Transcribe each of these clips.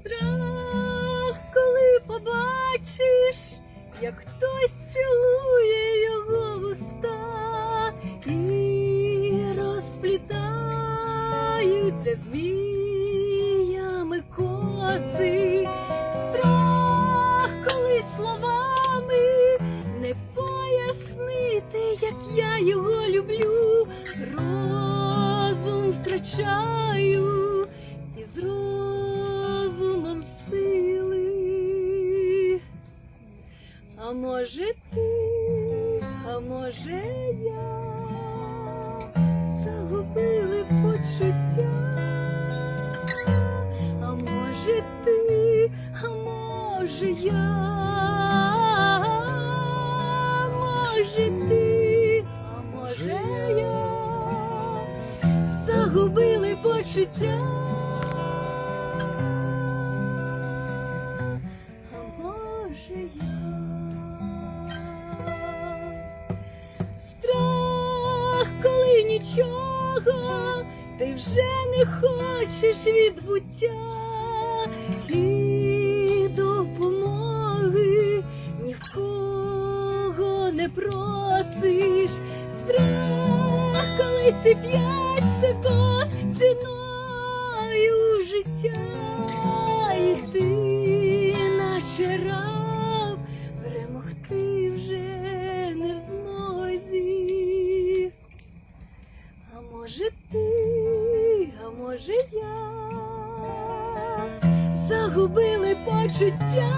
страх, коли побачиш, як хтось цілує його вуста і розплітаються зміями коси, страх, коли словами не пояснити, як я його люблю, розум втрачаю. А може ти, а може я загубили почуття, а може ти, а може я, може ти, а може я? Загубили почуття. Нічого. Ти вже не хочеш відбуття. І допомоги ні в кого не просиш. Страх, коли ці п'ять секунд ціною життя, загубили почуття,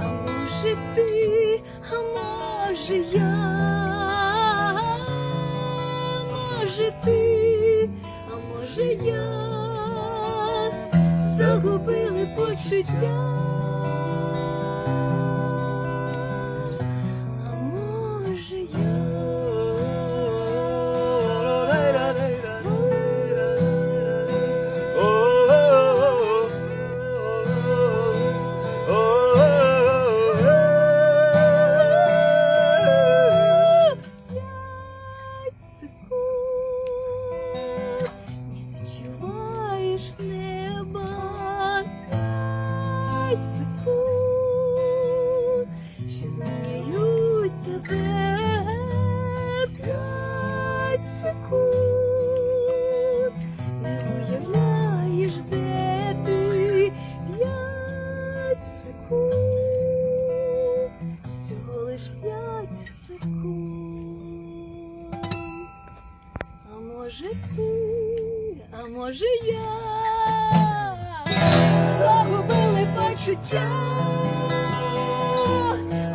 а може ти, а може я, може ти, а може я? Загубили почуття. Секунд, не уявляєш, де ти? П'ять секунд, всього лиш п'ять секунд. А може ти, а може я? Загубили почуття,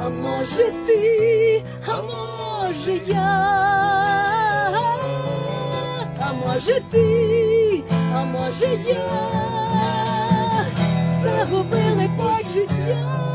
а може ти, а може я, може ти, а може я загубили почуття.